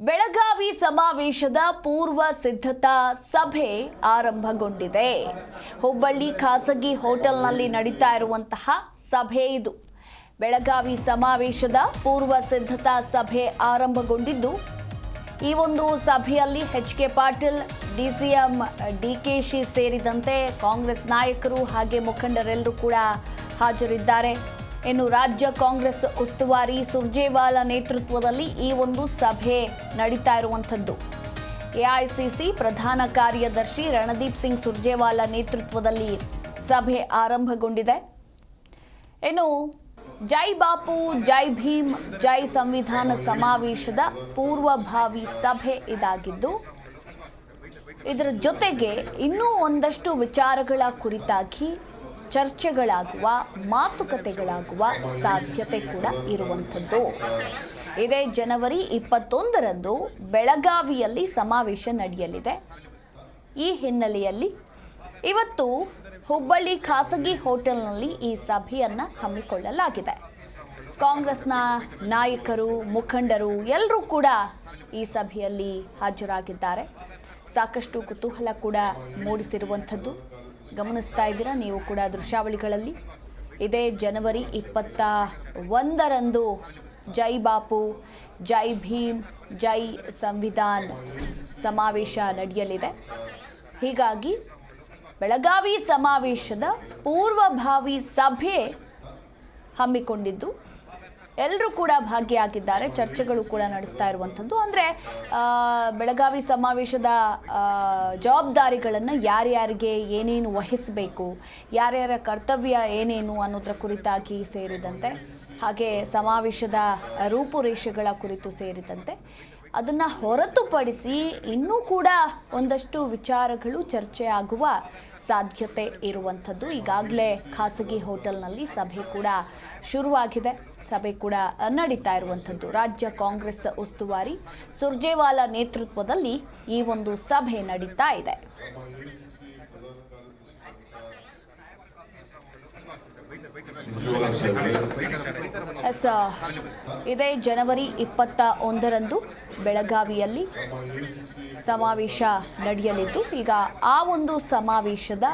ಬೆಳಗಾವಿ ಸಮಾವೇಶದ ಪೂರ್ವ ಸಿದ್ಧತಾ ಸಭೆ ಆರಂಭಗೊಂಡಿದೆ. ಹುಬ್ಬಳ್ಳಿ ಖಾಸಗಿ ಹೋಟೆಲ್ನಲ್ಲಿ ನಡೀತಾ ಇರುವಂತಹ ಸಭೆ ಇದು. ಬೆಳಗಾವಿ ಸಮಾವೇಶದ ಪೂರ್ವ ಸಿದ್ಧತಾ ಸಭೆ ಆರಂಭಗೊಂಡಿದ್ದು, ಈ ಒಂದು ಸಭೆಯಲ್ಲಿ H K Patil DCM DKShi ಸೇರಿದಂತೆ ಕಾಂಗ್ರೆಸ್ ನಾಯಕರು ಹಾಗೆ ಮುಖಂಡರೆಲ್ಲರೂ ಕೂಡ ಹಾಜರಿದ್ದಾರೆ. ಇನ್ನು ರಾಜ್ಯ ಕಾಂಗ್ರೆಸ್ ಉಸ್ತುವಾರಿ ಸುರ್ಜೇವಾಲಾ ನೇತೃತ್ವದಲ್ಲಿ ಈ ಒಂದು ಸಭೆ ನಡೀತಾ ಇರುವಂಥದ್ದು. ಎಐಸಿಸಿ ಪ್ರಧಾನ ಕಾರ್ಯದರ್ಶಿ ರಣದೀಪ್ ಸಿಂಗ್ ಸುರ್ಜೇವಾಲಾ ನೇತೃತ್ವದಲ್ಲಿ ಸಭೆ ಆರಂಭಗೊಂಡಿದೆ. ಇನ್ನು ಜೈ ಬಾಪು, ಜೈ ಭೀಮ್, ಜೈ ಸಂವಿಧಾನ ಸಮಾವೇಶದ ಪೂರ್ವಭಾವಿ ಸಭೆ ಇದಾಗಿದ್ದು, ಇದರ ಜೊತೆಗೆ ಇನ್ನೂ ಒಂದಷ್ಟು ವಿಚಾರಗಳ ಕುರಿತಾಗಿ ಚರ್ಚೆಗಳಾಗುವ, ಮಾತುಕತೆಗಳಾಗುವ ಸಾಧ್ಯತೆ ಕೂಡ ಇರುವಂಥದ್ದು. ಇದೇ ಜನವರಿ ಇಪ್ಪತ್ತೊಂದರಂದು ಬೆಳಗಾವಿಯಲ್ಲಿ ಸಮಾವೇಶ ನಡೆಯಲಿದೆ. ಈ ಹಿನ್ನೆಲೆಯಲ್ಲಿ ಇವತ್ತು ಹುಬ್ಬಳ್ಳಿ ಖಾಸಗಿ ಹೋಟೆಲ್ನಲ್ಲಿ ಈ ಸಭೆಯನ್ನು ಹಮ್ಮಿಕೊಳ್ಳಲಾಗಿದೆ. ಕಾಂಗ್ರೆಸ್ನ ನಾಯಕರು, ಮುಖಂಡರು ಎಲ್ಲರೂ ಕೂಡ ಈ ಸಭೆಯಲ್ಲಿ ಹಾಜರಾಗಿದ್ದಾರೆ. ಸಾಕಷ್ಟು ಕುತೂಹಲ ಕೂಡ ಮೂಡಿಸಿರುವಂಥದ್ದು. ಗಮನಿಸ್ತಾ ಇದ್ದೀರಾ? ನೀವು ಕೂಡ ದೃಶ್ಯಾವಳಿಗಳಲ್ಲಿ. ಇದೇ ಜನವರಿ ಇಪ್ಪತ್ತ ಒಂದರಂದು ಜೈ ಬಾಪು, ಜೈ ಭೀಮ್, ಜೈ ಸಂವಿಧಾನ್ ಸಮಾವೇಶ ನಡೆಯಲಿದೆ. ಹೀಗಾಗಿ ಬೆಳಗಾವಿ ಸಮಾವೇಶದ ಪೂರ್ವಭಾವಿ ಸಭೆ ಹಮ್ಮಿಕೊಂಡಿದ್ದು ಎಲ್ಲರೂ ಕೂಡ ಭಾಗಿಯಾಗಿದ್ದಾರೆ, ಚರ್ಚೆಗಳು ಕೂಡ ನಡೆಸ್ತಾ ಇರುವಂಥದ್ದು. ಅಂದರೆ ಬೆಳಗಾವಿ ಸಮಾವೇಶದ ಜವಾಬ್ದಾರಿಗಳನ್ನು ಯಾರ್ಯಾರಿಗೆ ಏನೇನು ವಹಿಸಬೇಕು, ಯಾರ್ಯಾರ ಕರ್ತವ್ಯ ಏನೇನು ಅನ್ನೋದ್ರ ಕುರಿತಾಗಿ ಸೇರಿದಂತೆ, ಹಾಗೆ ಸಮಾವೇಶದ ರೂಪುರೇಷೆಗಳ ಕುರಿತು ಸೇರಿದಂತೆ, ಅದನ್ನು ಹೊರತುಪಡಿಸಿ ಇನ್ನೂ ಕೂಡ ಒಂದಷ್ಟು ವಿಚಾರಗಳು ಚರ್ಚೆ ಆಗುವ ಸಾಧ್ಯತೆ ಇರುವಂಥದ್ದು. ಈಗಾಗಲೇ ಖಾಸಗಿ ಹೋಟೆಲ್ನಲ್ಲಿ ಸಭೆ ಕೂಡ ಶುರುವಾಗಿದೆ. ಸಭೆ ಕೂಡ ನಡೀತಾ ಇರುವಂಥದ್ದು. ರಾಜ್ಯ ಕಾಂಗ್ರೆಸ್ ಉಸ್ತುವಾರಿ ಸುರ್ಜೇವಾಲಾ ನೇತೃತ್ವದಲ್ಲಿ ಈ ಒಂದು ಸಭೆ ನಡೀತಾ ಇದೆ. ಇದೇ ಜನವರಿ ಇಪ್ಪತ್ತ ಒಂದರಂದು ಬೆಳಗಾವಿಯಲ್ಲಿ ಸಮಾವೇಶ ನಡೆಯಲಿದ್ದು, ಈಗ ಆ ಒಂದು ಸಮಾವೇಶದ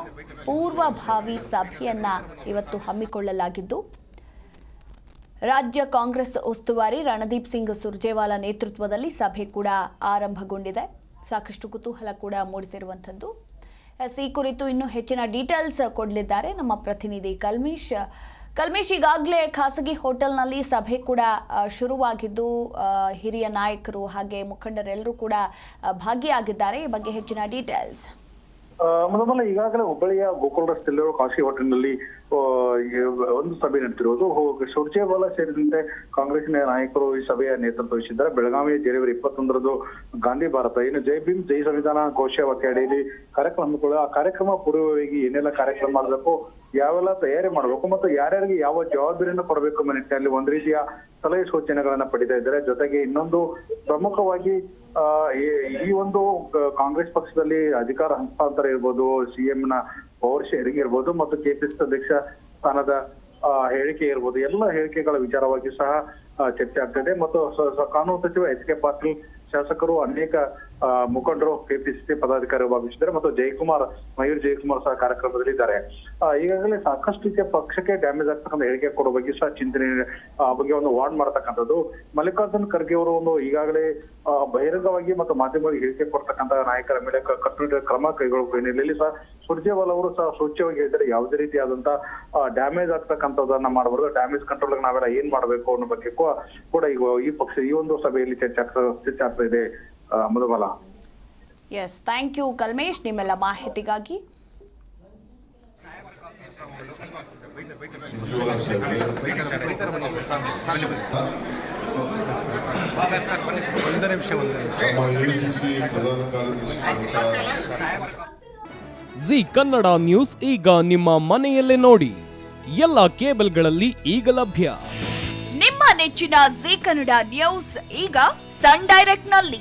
ಪೂರ್ವಭಾವಿ ಸಭೆಯನ್ನ ಇವತ್ತು ಹಮ್ಮಿಕೊಳ್ಳಲಾಗಿದ್ದು ರಾಜ್ಯ ಕಾಂಗ್ರೆಸ್ ಉಸ್ತುವಾರಿ ರಣದೀಪ್ ಸಿಂಗ್ ಸುರ್ಜೇವಾಲಾ ನೇತೃತ್ವದಲ್ಲಿ ಸಭೆ ಕೂಡ ಆರಂಭಗೊಂಡಿದೆ. ಸಾಕಷ್ಟು ಕುತೂಹಲ ಕೂಡ ಮೂಡಿಸಿರುವಂಥದ್ದು. ಈ ಕುರಿತು ಇನ್ನೂ ಹೆಚ್ಚಿನ ಡೀಟೇಲ್ಸ್ ಕೊಡಲಿದ್ದಾರೆ ನಮ್ಮ ಪ್ರತಿನಿಧಿ ಕಲ್ಮೇಶ್. ಕಲ್ಮೇಶ್, ಈಗಾಗಲೇ ಖಾಸಗಿ ಹೋಟೆಲ್ನಲ್ಲಿ ಸಭೆ ಕೂಡ ಶುರುವಾಗಿದ್ದು ಹಿರಿಯ ನಾಯಕರು ಹಾಗೆ ಮುಖಂಡರೆಲ್ಲರೂ ಕೂಡ ಭಾಗಿಯಾಗಿದ್ದಾರೆ. ಈ ಬಗ್ಗೆ ಹೆಚ್ಚಿನ ಡೀಟೇಲ್ಸ್. ಮೊದಲ ಈಗಾಗಲೇ ಹುಬ್ಬಳ್ಳಿಯ ಗೋಕುಲ್ ರಸ್ತೆಯಲ್ಲಿರುವ ಕಾಶಿ ಹೋಟೆಲ್ನಲ್ಲಿ ಒಂದು ಸಭೆ ನಡೆದಿರುವುದು. ಸುರ್ಜೇವಾಲ ಸೇರಿದಂತೆ ಕಾಂಗ್ರೆಸ್ನ ನಾಯಕರು ಈ ಸಭೆಯ ನೇತೃತ್ವ ವಹಿಸಿದ್ದಾರೆ. ಬೆಳಗಾವಿಯ ಜನವರಿ ಇಪ್ಪತ್ತೊಂದರಂದು ಗಾಂಧಿ ಭಾರತ. ಇನ್ನು ಜೈ ಭೀಮ್, ಜೈ ಸಂವಿಧಾನ ಘೋಷ ಅಡಿಯಲ್ಲಿ ಕಾರ್ಯಕ್ರಮ ಹಮ್ಮಿಕೊಳ್ಳುವ ಆ ಕಾರ್ಯಕ್ರಮ ಪೂರ್ವವಾಗಿ ಏನೆಲ್ಲ ಕಾರ್ಯಕ್ರಮ ಮಾಡಬೇಕು, ಯಾವೆಲ್ಲ ತಯಾರಿ ಮಾಡಬೇಕು ಮತ್ತು ಯಾರ್ಯಾರಿಗೆ ಯಾವ ಜವಾಬ್ದಾರಿಯನ್ನು ಕೊಡಬೇಕು ಎಂಬ ನಿಟ್ಟಿನಲ್ಲಿ ಒಂದು ರೀತಿಯ ಸಲಹೆ ಸೂಚನೆಗಳನ್ನ ಪಡಿತಾ ಇದ್ದಾರೆ. ಜೊತೆಗೆ ಇನ್ನೊಂದು ಪ್ರಮುಖವಾಗಿ ಈ- ಒಂದು ಕಾಂಗ್ರೆಸ್ ಪಕ್ಷದಲ್ಲಿ ಅಧಿಕಾರ ಹಸ್ತಾಂತರ ಇರ್ಬೋದು ಸಿಎಂ ನ ಪವರ್ ಶೇರಿಂಗ್ ಇರ್ಬೋದು ಮತ್ತು ಕೆಪಿಸಿ ಅಧ್ಯಕ್ಷ ಸ್ಥಾನದ ಹೇಳಿಕೆ ಇರ್ಬೋದು. ಎಲ್ಲ ಹೇಳಿಕೆಗಳ ವಿಚಾರವಾಗಿ ಸಹ ಚರ್ಚೆ ಆಗ್ತದೆ ಮತ್ತು ಕಾನೂನು ಸಚಿವ ಎಚ್ ಕೆ ಪಾಟೀಲ್ ಶಾಸಕರು ಅನೇಕ ಮುಖಂಡರು ಕೆಪಿಸಿಸಿ ಪದಾಧಿಕಾರಿ ಭಾವಿಸಿದ್ದಾರೆ ಮತ್ತು ಜಯಕುಮಾರ್, ಮಯೂರ್ ಜಯಕುಮಾರ್ ಸಹ ಕಾರ್ಯಕ್ರಮದಲ್ಲಿ ಇದ್ದಾರೆ. ಈಗಾಗಲೇ ಸಾಕಷ್ಟು ರೀತಿಯ ಪಕ್ಷಕ್ಕೆ ಡ್ಯಾಮೇಜ್ ಆಗ್ತಕ್ಕಂಥ ಹೇಳಿಕೆ ಕೊಡೋ ಬಗ್ಗೆ ಸಹ ಚಿಂತನೆ ಬಗ್ಗೆ ಒಂದು ವಾರ್ನ್ ಮಾಡ್ತಕ್ಕಂಥದ್ದು. ಮಲ್ಲಿಕಾರ್ಜುನ್ ಖರ್ಗೆ ಅವರು ಒಂದು ಈಗಾಗಲೇ ಬಹಿರಂಗವಾಗಿ ಮತ್ತು ಮಾಧ್ಯಮಗಳಿಗೆ ಹೇಳಿಕೆ ಕೊಡ್ತಕ್ಕಂಥ ನಾಯಕರ ಮೇಲೆ ಕಟ್ಟು ಕಟ್ಟುನಿಟ್ಟಿನ ಕ್ರಮ ಕೈಗೊಳ್ಳಬೇಕು ಹಿನ್ನೆಲೆಯಲ್ಲಿ ಸಹ ಸುರ್ಜೇವಾಲ್ ಅವರು ಸಹ ಸೂಚ್ಯವಾಗಿ ಹೇಳಿದ್ದಾರೆ ಯಾವುದೇ ರೀತಿಯಾದಂತ ಡ್ಯಾಮೇಜ್ ಆಗ್ತಕ್ಕಂಥದ್ದನ್ನ ಮಾಡಬಾರ್ದು. ಡ್ಯಾಮೇಜ್ ಕಂಟ್ರೋಲ್ ನಾವೆಲ್ಲ ಏನ್ ಮಾಡಬೇಕು ಅನ್ನೋ ಬಗ್ಗೆ ಕೂಡ ಈ ಪಕ್ಷ, ಈ ಒಂದು ಸಭೆಯಲ್ಲಿ ಚರ್ಚೆ ಆಗ್ತಾ ಇದೆ. Madhubala yes thank you Kalmesh ನಿಮ್ಮೆಲ್ಲ ಮಾಹಿತಿಗಾಗಿ. ಒಂದೇ ನಿಮಿಷ ಒಂದೇ ಜಿ ಕನ್ನಡ ನ್ಯೂಸ್ ಈಗ ನಿಮ್ಮ ಮನೆಯಲ್ಲೇ ನೋಡಿ. ಎಲ್ಲ ಕೇಬಲ್ಗಳಲ್ಲಿ ಈಗ ಲಭ್ಯ. ನಿಮ್ಮ ನೆಚ್ಚಿನ ಜಿ ಕನ್ನಡ ನ್ಯೂಸ್ ಈಗ ಸನ್ ಡೈರೆಕ್ಟ್ನಲ್ಲಿ